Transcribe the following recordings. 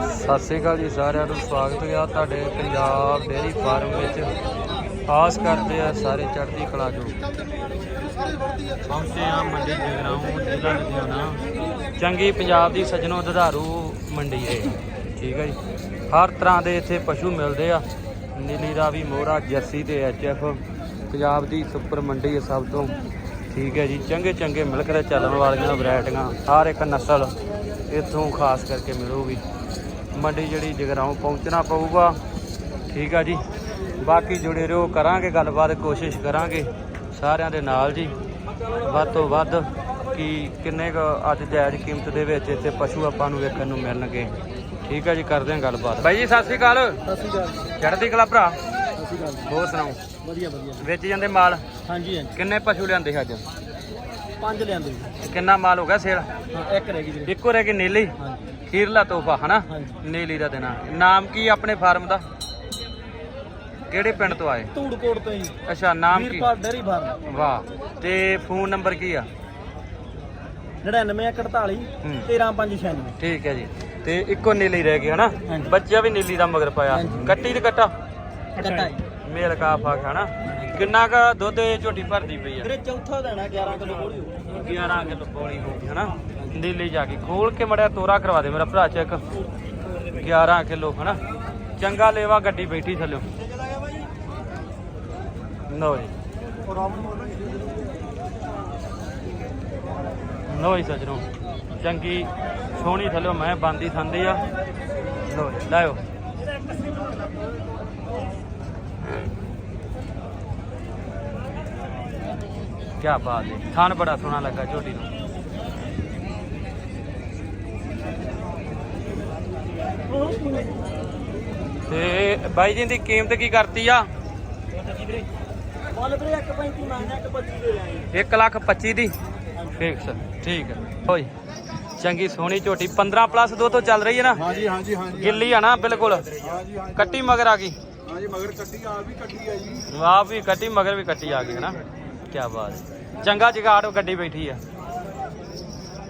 ਸਤਿ ਸ੍ਰੀ ਅਕਾਲ ਜੀ ਸਾਰਿਆਂ ਨੂੰ ਸਵਾਗਤ ਹੈ ਤੁਹਾਡੇ ਪੰਜਾਬ ਡੇਅਰੀ ਫਾਰਮ ਵਿੱਚ। ਆਸ ਕਰਦੇ ਆ ਸਾਰੇ ਚੜ੍ਹਦੀ ਕਲਾ ਜੋ ਪਹੁੰਚੇ ਆ ਮੰਡੀ ਜਗਰਾਉਂ ਜ਼ਿਲ੍ਹਾ ਲੁਧਿਆਣਾ। ਚੰਗੀ ਪੰਜਾਬ ਦੀ ਸਜਣੋ ਦੁਧਾਰੂ ਮੰਡੀ ਹੈ। ਠੀਕ ਹੈ ਜੀ। ਹਰ ਤਰ੍ਹਾਂ ਦੇ ਇੱਥੇ ਪਸ਼ੂ ਮਿਲਦੇ ਆ। ਨੀਲੀ ਰਾਵੀ ਮੋਹਰਾ ਜਰਸੀ ਤੇ ਐਚਐਫ ਪੰਜਾਬ ਦੀ ਸੁਪਰ ਮੰਡੀ ਹੈ ਸਭ ਤੋਂ। ਠੀਕ ਹੈ ਜੀ। ਚੰਗੇ ਚੰਗੇ ਮਿਲਕ ਦੇ ਚੱਲਣ ਵਾਲੀਆਂ ਵੈਰਾਈਟੀਆਂ ਹਰ ਇੱਕ ਨਸਲ ਇੱਥੋਂ ਖਾਸ ਕਰਕੇ ਮਿਲੂਗੀ। ਮੰਡੀ ਜਿਹੜੀ ਜਗਰਾਉਂ ਪਹੁੰਚਣਾ ਪਊਗਾ। ਠੀਕ ਆ ਜੀ। ਬਾਕੀ ਜੁੜੇ ਰਹੋ ਕਰਾਂਗੇ ਗੱਲਬਾਤ ਕੋਸ਼ਿਸ਼ ਕਰਾਂਗੇ ਸਾਰਿਆਂ ਦੇ ਨਾਲ ਜੀ। ਵੱਧ ਤੋਂ ਵੱਧ ਕਿ ਕਿੰਨੇ ਕੁ ਅੱਜ ਜਾਇਜ਼ ਕੀਮਤ ਦੇ ਵਿੱਚ ਇੱਥੇ ਪਸ਼ੂ ਆਪਾਂ ਨੂੰ ਵੇਖਣ ਨੂੰ ਮਿਲਣਗੇ। ਠੀਕ ਆ ਜੀ ਕਰਦੇ ਹਾਂ ਗੱਲਬਾਤ। ਬਾਈ ਜੀ ਸਤਿ ਸ੍ਰੀ ਅਕਾਲ। ਸਤਿ ਸ਼੍ਰੀ ਅਕਾਲ ਚੜ੍ਹਦੀ ਕਲਾ ਭਰਾ? ਸਤਿ ਸ਼੍ਰੀ ਅਕਾਲ ਹੋਰ ਸੁਣਾਓ? ਵਧੀਆ ਵਧੀਆ। ਵੇਚ ਜਾਂਦੇ ਮਾਲ? ਹਾਂਜੀ ਹਾਂਜੀ। ਕਿੰਨੇ ਪਸ਼ੂ ਲਿਆਂਦੇ ਅੱਜ? ਪੰਜ ਲਿਆਂਦੇ ਜੀ। ਕਿੰਨਾ ਮਾਲ ਹੋ ਗਿਆ ਸੇਲ? ਹਾਂ ਇੱਕ ਰਹਿ ਗਈ ਵੀਰੇ। ਇੱਕੋ ਰਹਿ ਗਈ ਨੀਲੀ? ਹਾਂਜੀ। ਖੀਰਲਾ ਤੋਹਫਾ ਹਨਾ? ਹਾਂਜੀ। ਨੀਲੀ ਦਾ ਦੇਣਾ। ਨਾਮ ਕੀ ਆ ਆਪਣੇ ਫਾਰਮ ਦਾ? ਕਿਹੜੇ ਪਿੰਡ ਤੋਂ ਆਏ? ਧੂੜਕੋਟ ਤੋਂ ਹੀ ਅੱਛਾ ਨਾਮ ਕੀ? Veerpal dairy farm. ਵਾਹ ਤੇ ਫੋਨ ਨੰਬਰ ਕੀ ਆ? 99148 ਹੂੰ। 13596 ਠੀਕ ਹੈ ਜੀ। ਤੇ ਇੱਕੋ ਨੀਲੀ ਰਹਿ ਗਈ ਹਨਾ? ਹਾਂਜੀ। ਬੱਚਾ ਵੀ ਨੀਲੀ ਦਾ ਮਗਰ ਪਾਇਆ। ਹਾਂਜੀ। ਕੱਟੀ ਤੇ ਕੱਟਾ? ਕੱਟਾ ਮੇਲ ਕਾਫ ਆ ਹਨਾ? ਕਿੰਨਾ ਕ ਦੁੱਧ ਇਹ ਝੋਟੀ ਭਰਦੀ ਪਈ ਆ? ਵੀਰੇ ਚੌਥਾ ਦੇਣਾ 11 ਕਿਲੋ ਬੋਲੀ ਹੋ 11 ਕਿਲੋ ਪੌਲੀ ਹੋ ਗਈ ਹਨਾ? ਨੀਲੀ ਜਾ ਕੇ ਖੋਲ ਕੇ ਮੜਿਆ ਤੋਰਾ ਕਰਵਾ ਦੇ ਮੇਰਾ ਭਰਾ ਚੈੱਕ। 11 ਕਿਲੋ ਹਨਾ? ਚੰਗਾ ਲੇਵਾ ਗੱਡੀ ਬੈਠੀ ਥੱਲਿਓ। ਲਓ ਜੀ। ਲਓ ਜੀ ਸਜਣੋ ਚੰਗੀ ਸੋਹਣੀ ਥੱਲਿਓ ਮੈਂ ਬੰਦੀ ਥੰਦੀ ਆ। ਜੀ ਲਾਇਓ। ਕੀ ਬਾਤ ਹੈ। ਥਣ ਬੜਾ ਸੋਹਣਾ ਲੱਗਾ ਝੋਟੀ ਨੂੰ। ਤੇ ਬਾਈ ਜੀ ਦੀ ਕੀਮਤ ਕੀ ਕਰਤੀ ਆ? ਬੋਲ ਵੀਰੇ 135 ਮੰਗਦਾ 125 ਦੇ। ਆਏ 1 ਲੱਖ 25 ਦੀ ਫਿਕਸ ਠੀਕ ਹੈ। ਓਏ ਚੰਗੀ ਸੋਹਣੀ ਝੋਟੀ 15 ਪਲੱਸ ਦੋ ਤੋਂ ਚੱਲ ਰਹੀ ਹੈ ਨਾ? ਹਾਂਜੀ ਹਾਂਜੀ ਹਾਂਜੀ ਗਿੱਲੀ ਆ ਨਾ ਬਿਲਕੁਲ। ਕੱਟੀ ਮਗਰ ਆ ਗਈ। ਹਾਂਜੀ ਮਗਰ ਕੱਟੀ ਆ ਵੀ ਕੱਟੀ ਆ ਜੀ। ਆਪ ਵੀ ਕੱਟੀ ਮਗਰ ਵੀ ਕੱਟੀ ਆ ਗਈ ਹੈ ਨਾ? ਕੀ ਬਾਤ ਹੈ। ਚੰਗਾ ਜਗਾੜ ਉਹ ਗੱਡੀ ਬੈਠੀ ਆ।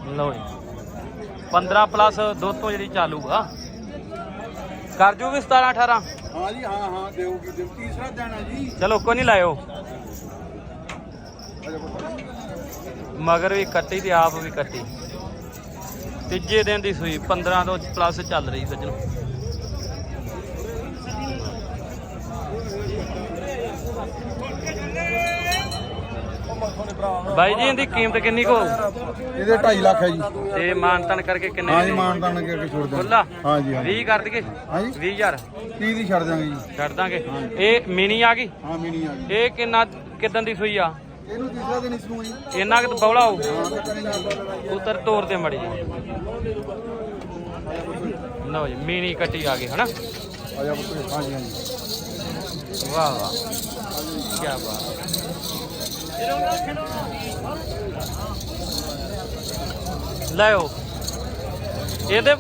ਲਓ ਜੀ। 15 ਪਲੱਸ ਦੋ ਤੋਂ ਜਿਹੜੀ ਚਾਲੂ ਆ ਕਰ ਜੂਗੀ 17 18 ਹਾਂਜੀ ਹਾਂ ਹਾਂ ਦੇਊਗੀ ਦੇਊ। ਤੀਸਰਾ ਹੈ ਜੀ। ਚਲੋ ਕੋ ਨਹੀਂ ਲਾਇਓ। ਮਗਰ ਵੀ ਕੱਟੀ ਤੇ ਆਪ ਵੀ ਕੱਟੀ। ਤੀਜੇ ਦਿਨ ਦੀ ਸੂਈ 15 ਤੋਂ ਪਲੱਸ ਚੱਲ ਰਹੀ ਸੱਜਣੋ। ਬਾਈ ਜੀ ਇਹਦੀ ਕੀਮਤ ਕਿੰਨੀ ਕੋ ਇਹਦੇ 2.5 ਲੱਖ ਹੈ ਜੀ। ਤੇ ਮਾਨਤਨ ਕਰਕੇ ਕਿੰਨੇ ਹਾਂਜੀ ਦੀ? ਮਾਨ ਤਾਨ ਕੇ ਛੋੜ ਦੇ ਖੁੱਲਾ ਹਾਂਜੀ ਹਾਂਜੀ 20 ਕਰ ਦਈਏ? ਹਾਂਜੀ 20000 30 ਦੀ ਛੱਡ ਦਾਂਗੇ ਜੀ। ਛੱਡ ਦਾਂਗੇ। ਇਹ ਮਿਨੀ ਆ ਗਈ? ਹਾਂ ਮਿਨੀ ਆ ਗਈ। ਇਹ ਕਿੰਨਾ ਕਿਦਾਂ ਦੀ ਸੂਈ ਆ? ਇਹਨੂੰ ਤੀਸਰਾ ਦਿਨ ਇਸ ਨੂੰ ਜੀ ਇੰਨਾ ਕਿ ਬੌਲਾ ਹੋ ਹਾਂ ਉਤਰ ਤੋਰ ਤੇ ਮੜੀ ਲਓ ਜੀ ਮਿਨੀ ਕੱਟੀ ਆ ਗਈ ਹਨਾ? ਅਜਾ ਪੁੱਤ ਹਾਂਜੀ ਹਾਂਜੀ ਵਾਹ ਵਾਹ। ਕੀ ਬਾਤ ਲੈਓ ਇਹਦੇ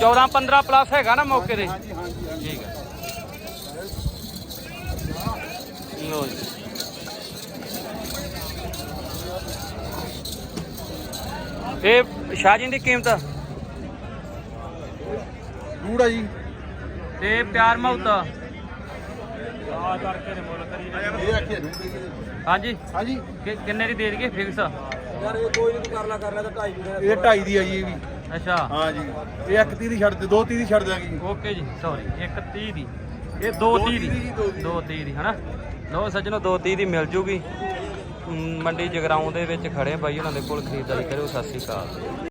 14 15 ਪਲੱਸ ਹੈਗਾ ਨਾ ਮੌਕੇ ਦੇ। ਹਾਂਜੀ ਠੀਕ ਹੈ। ਲੋ ਜੀ। ਇਹ ਸ਼ਾਹਜੀਨ ਦੀ ਕੀਮਤ? ਰੂੜਾ ਜੀ। ਤੇ ਪਿਆਰ ਇਹ ਹਾਂਜੀ? ਹਾਂਜੀ। ਕਿ- ਕਿੰਨੇ ਦੀ ਦੇ ਦਈਏ ਫਿਕਸ ਯਾਰ ਇਹ ਕੋਈ ਨਹੀਂ ਕਰ ਲਾ ਕਰ ਲੈ ਤਾਂ 2.5 ਇਹ 2.5 ਦੀ ਆ ਜੀ ਇਹ ਵੀ। ਅੱਛਾ। ਹਾਂ ਜੀ। ਇਹ 1 30 ਦੀ ਛੱਡ ਦੇ 2 30 ਦੀ ਛੱਡ ਦਾਂਗੇ ਜੀ। ਓਕੇ ਜੀ ਸੌਰੀ 130 ਦੀ। ਇਹ 230 ਦੀ 230 ਦੀ। ਹਨਾ? ਲੋ ਸੱਜਣੋ 230 ਦੀ ਮਿਲ ਜੂਗੀ। ਮੰਡੀ ਜਗਰਾਉਂ ਦੇ ਵਿੱਚ ਖੜੇ ਬਾਈ ਉਹਨਾਂ ਦੇ ਕੋਲ ਖਰੀਦਦਾਰੀ ਕਰਿਓ ਸਤਿ ਸ਼੍ਰੀ ਅਕਾਲ।